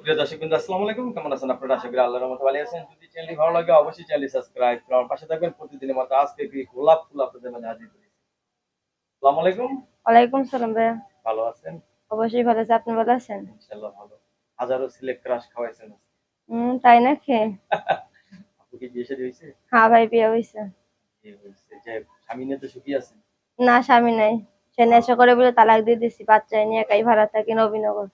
সুপ্রিয় দর্শক বিন্দু আসসালামু আলাইকুম। কেমন আছেন আপনারা? আশা করি আল্লাহর রহমতে ভালো আছেন। যদি চ্যানেলটি ভালো লাগে অবশ্যই চ্যানেলটি সাবস্ক্রাইব করে আমার পাশে থাকবেন। প্রতিদিনের মতো আজকে কি গোলাপ ফুল আপনাদের মাঝে হাজির করেছি। আসসালামু আলাইকুম। ওয়ালাইকুম সালাম ভাইয়া। ভালো আছেন? অবশ্যই ভালো আছে। আপনি ভালো আছেন? ইনশাআল্লাহ ভালো। হাজারো সিলেক্ট ক্রাশ খাওয়াইছেন হুম তাই না নাকি? আপু কি বিয়ে শাদী হয়েছে? হ্যাঁ ভাই বিয়ে হয়েছে। বিয়ে হয়েছে। যে স্বামী নিয়ে তো সুখী আছেন। না স্বামী নাই। সে নেশা করে বলে তালাক দিয়ে দিছি বাচ্চা নিয়ে একাই ভাড়া থাকি নবীনগর।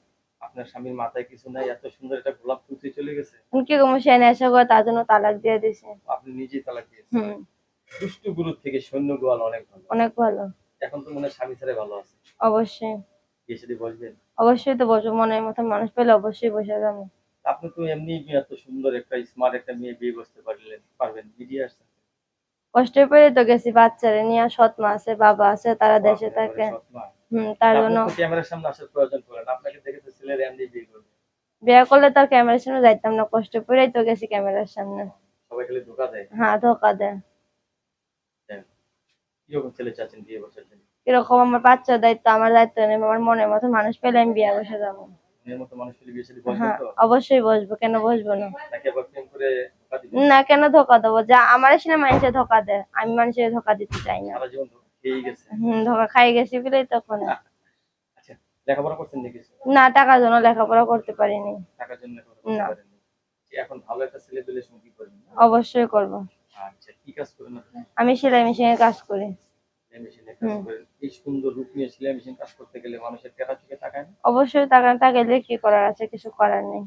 আপনার স্বামীর মাথায় কিছু নাই এত সুন্দর একটা গোলাপ ফুল দিয়ে চলে গেছে। কি করব সে নেশা করে তার জন্য তালাক দিয়ে দিছি আপনি নিজেই তালাক দিয়েছেন। দুষ্টু গুরু থেকে সৈন্য গোয়াল অনেক ভালো। অনেক ভালো। এখন তো মনে স্বামী ছাড়াই ভালো আছে। অবশ্যই। বিয়ে শাদী বসবেন? অবশ্যই তো বসবো মনের মতো মানুষ পেলে অবশ্যই বসে যাব। আপনি তো এমনি এত সুন্দর একটা স্মার্ট একটা মেয়ে বিয়ে বসতে পারলেন পারবেন মিডিয়া আসছেন। কষ্ট পেরে তো গেছি বাচ্চারে নিয়ে সৎ মা আছে বাবা আছে তারা দেশে থাকে। হুম তার জন্য ক্যামেরার সামনে আসার প্রয়োজন পড়ে না আপনাকে দেখে বিয়ে করলে তার ক্যামেরার সামনে যাইতাম না কষ্ট পেরেই তো গেছি ক্যামেরার সামনে। সবাই খালি ধোকা দেয়? হ্যাঁ ধোকা দেয়। কীরকম ছেলে চাচ্ছেন বিয়ে বসার জন্য? এরকম আমার দায়িত্ব আমার দায়িত্ব নেই আমার মনের মতো মানুষ পেলে আমি বিয়ে বসে যাব। হ্যাঁ অবশ্যই বসবো কেন বসবো না? না কেন ধোকা দেবো? যা আমার মানুষের ধোকা দেয় আমি মানুষের ধোকা দিতে চাই না। হম ধোকা খাই গেছি বলেই তখন লেখাপড়া করছেন নাকি না টাকার জন্য লেখাপড়া করতে পারিনি। টাকার জন্য না। এখন ভালো একটা ছেলে পেলে সঙ্গী করবেন? অবশ্যই করব। আচ্ছা কি কাজ করেন আপনি? আমি সেলাই মেশিনের কাজ করি। সেলাই মেশিনে কাজ করেন। এই সুন্দর রূপ নিয়ে সেলাই মেশিন কাজ করতে গেলে মানুষের টেকা চোখে তাকায় না? অবশ্যই টাকা কি করার আছে? কিছু করার নেই।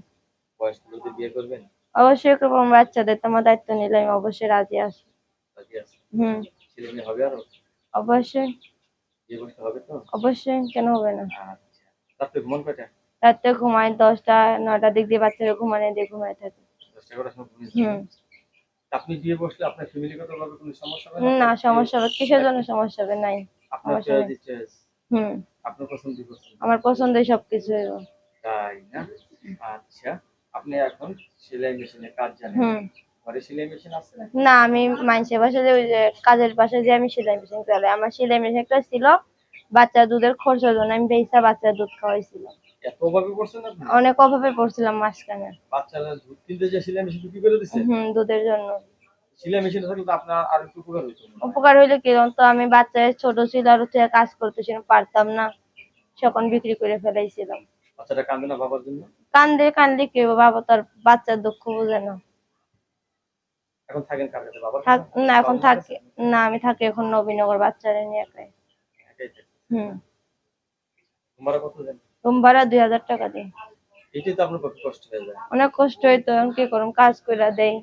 লোকদের বিয়ে করবেন? অবশ্যই করব আমার বাচ্চাদের তোমার দায়িত্ব নিলে আমি অবশ্যই রাজি আছি। রাজি আছে। হুম। ছেলে মেয়ে হবে আরও? অবশ্যই। বিয়ে করতে হবে তো? অবশ্যই কেন হবে না? ঘুমান কয়টা রাতে ঘুমাই দশটা নয়টার দিক দিয়ে বাচ্চারা ঘুমানো দিয়ে থাকে। ঘুমিয়ে হুম। আপনি বিয়ে বসলে আপনার ফ্যামিলিগত ভাবে কোনো সমস্যা হবে না? সমস্যা হবে কিসের জন্য সমস্যা হবে? নাই। আপনার চয়েস হুম। আপনার পছন্দ পছন্দ আমার পছন্দের সবকিছু তাই না? আচ্ছা আপনি এখন সেলাই মেশিনে কাজ জানেন। হুম। ঘরে সেলাই মেশিন আছে? না আমি মানুষের বাসায় যে ওই যে কাজের পাশে যে আমি সেলাই মেশিন চালাই আমার সেলাই মেশিন একটা ছিল বাচ্চা দুধের খরচের জন্য আমি বেসা বাচ্চা দুধ খাওয়াইছিলাম। অনেক অভাবে পড়ছিলাম মাঝখানে। বাচ্চারা দুধ কিনতে যে বিক্রি করে দিচ্ছে হুম দুধের জন্য। সেলাই মেশিন থাকলে তো আপনার আর একটু উপকার হইতো। উপকার হইলে কি তো আমি বাচ্চা ছোট ছিল আর হচ্ছে কাজ করতেছিলাম পারতাম না। তখন বিক্রি করে ফেলাইছিলাম। বাচ্চাটা কান্দে না বাবার জন্য? কান্দে কান্দলে কি বাবা তার বাচ্চার দুঃখ বোঝে না। এখন থাকেন কার কাছে? বাবার থাক না এখন থাকি না আমি থাকি এখন নবীনগর বাচ্চারা নিয়ে একাই। একাই। হুম। তোমরা কত দেন? রুম ভাড়া দুই হাজার টাকা দিই। এটাই তো আপনার পক্ষে কষ্ট হয়ে যায়। অনেক কষ্ট কি কাজ দেই।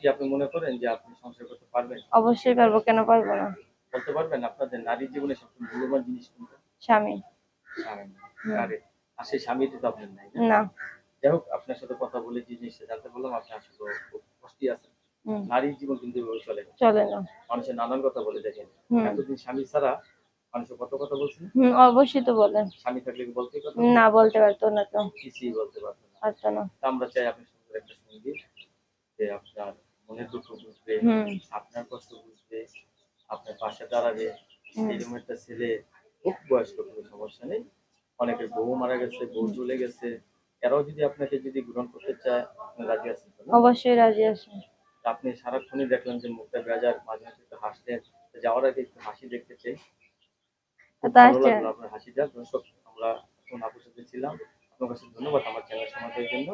যে আপনি মনে করেন যে আপনি সংসার করতে পারবেন? অবশ্যই পারব কেন পারব না? বলতে পারবেন আপনাদের নারীর জীবনে সবচেয়ে মূল্যবান জিনিস কোনটা? স্বামী। স্বামী। আর সেই তো আপনার নাই না? যাই হোক আপনার সাথে কথা বলে যে জিনিসটা জানতে পারলাম আপনি আসলে খুব কষ্টই আছেন। নারীর জীবন কিন্তু চলে। চলে না। মানুষের নানান কথা বলে দেখেন। এতদিন স্বামী ছাড়া মানুষের কত কথা বলছেন হুম অবশ্যই তো বলেন। স্বামী থাকলে কি বলতে কথা না? বলতে পারতো না তো। কিছুই বলতে পারতো না। পারতো না। তা আমরা চাই আপনি সুন্দর একটা সঙ্গী যে আপনার মনের দুঃখ বুঝবে আপনার কষ্ট বুঝবে আপনার পাশে দাঁড়াবে। এরকম একটা ছেলে খুব বয়স্ক কোনো সমস্যা নেই। অনেকের বউ মারা গেছে বউ চলে গেছে। এরাও যদি আপনাকে যদি গ্রহণ করতে চায় আপনি রাজি আছেন অবশ্যই রাজি আছি। আপনি সারাক্ষণই দেখলাম যে মুখটা বেজার মাঝে মাঝে একটু হাসতেন তো যাওয়ার আগে একটু হাসি দেখতে চাই খুব তা ভালো আচ্ছা। লাগল আপনার হাসিটা। দর্শক আমরা ছিলাম। আপনার কাছে ধন্যবাদ। আমার চ্যানেল সমাজের জন্য।